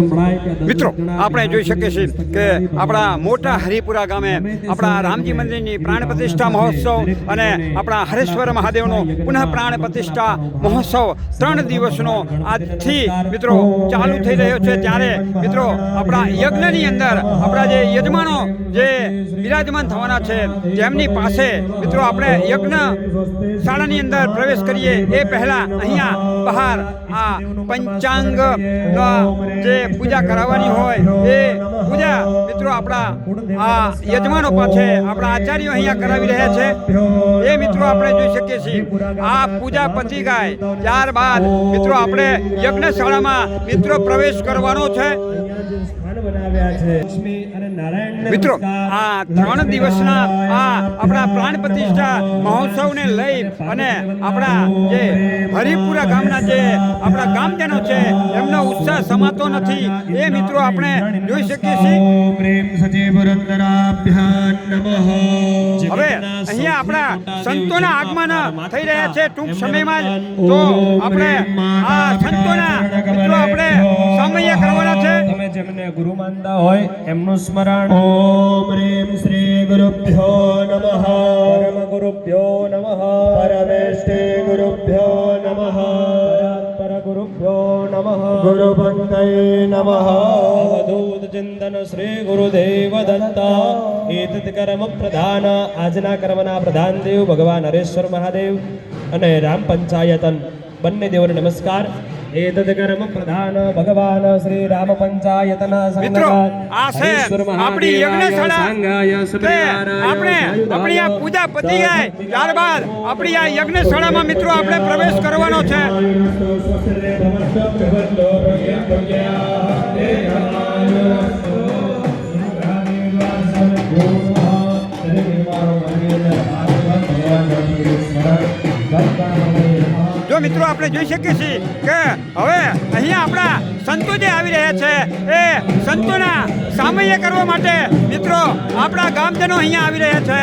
મિત્રો આપણે જોઈ શકીએ છીએ કે આપણા મોટા હરિપુરા ગામે આપણા રામજી મંદિરની પ્રાણ પ્રતિષ્ઠા મહોત્સવ અને આપણા હરેશ્વર મહાદેવનો પુનઃ પ્રાણ પ્રતિષ્ઠા મહોત્સવ ત્રણ દિવસનો આજથી મિત્રો ચાલુ થઈ રહ્યો છે ત્યારે મિત્રો આપણા યજ્ઞની અંદર આપણા જે યજમાનો જે બિરાજમાન થવાના છે તેમની પાસે મિત્રો આપણે યજ્ઞ શાળાની અંદર પ્રવેશ કરીએ એ પહેલા અહીંયા બહાર આ પંચાંગ જે પૂજા કરાવવાની હોય. એ પૂજા, મિત્રો, આપણા આ યજમાનો પાસે આપણા આચાર્યો અહીંયા કરાવી રહ્યા છે. એ મિત્રો, આપણે જોઈ શકીએ છીએ. આ પૂજા પતી ગાય. ત્યારબાદ, મિત્રો, આપણે યજ્ઞશાળામાં મિત્રો પ્રવેશ કરવાનો છે. મિત્રો આ ત્રણ દિવસના આ આપણા પ્રાણ પ્રતિષ્ઠા મહોત્સવને લઈ અને આપણા જે હરિપુરા ગામના જે આપણા ગામજનો છે એમનો ઉત્સાહ સમાતો નથી. એ મિત્રો આપણે જોઈ શકીએ છીએ. પ્રેમ હવે અહીંયા આપણા સંતોના આગમન થઈ રહ્યા છે. ટૂંક સમયમાં જ તો આપણે આ સંતોના જેમને ગુરુ માનતા હોય એમનું સ્મરણ. ઓમ રેમ શ્રી ગુરુભ્યો નમઃ. પરમ ગુરુભ્યો નમઃ. પરમેષ્ઠે ગુરુભ્યો નમઃ. પર ગુરુભ્યો નમઃ. ગુરુભક્તય નમઃ. અવધૂત ચિંતન શ્રી ગુરુદેવ દત્તા એતત કર્મ પ્રધાન. આજના કર્મના પ્રધાન દેવ ભગવાન હરેશ્વર મહાદેવ અને રામ પંચાયતન. બંને દેવોને નમસ્કાર. એતત કર્મ પ્રધાન ભગવાન શ્રી રામ પંચાયતન મિત્રો આ છે આપણી યજ્ઞશાળા આપણે આપણી આ પૂજા પતી જાય ત્યારબાદ આપણી આ યજ્ઞશાળામાં મિત્રો આપણે પ્રવેશ કરવાનો છે જો મિત્રો, આપણે જોઈ શકીએ છીએ કે હવે અહીંયા આપણા સંતો જે આવી રહ્યા છે, એ સંતોના સામય્ય કરવા માટે મિત્રો આપણા ગામજનો અહીંયા આવી રહ્યા છે.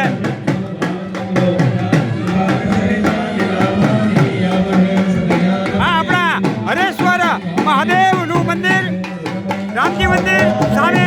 આ આપણા હરેશ્વર મહાદેવનું મંદિર, રામજી મંદિર સામે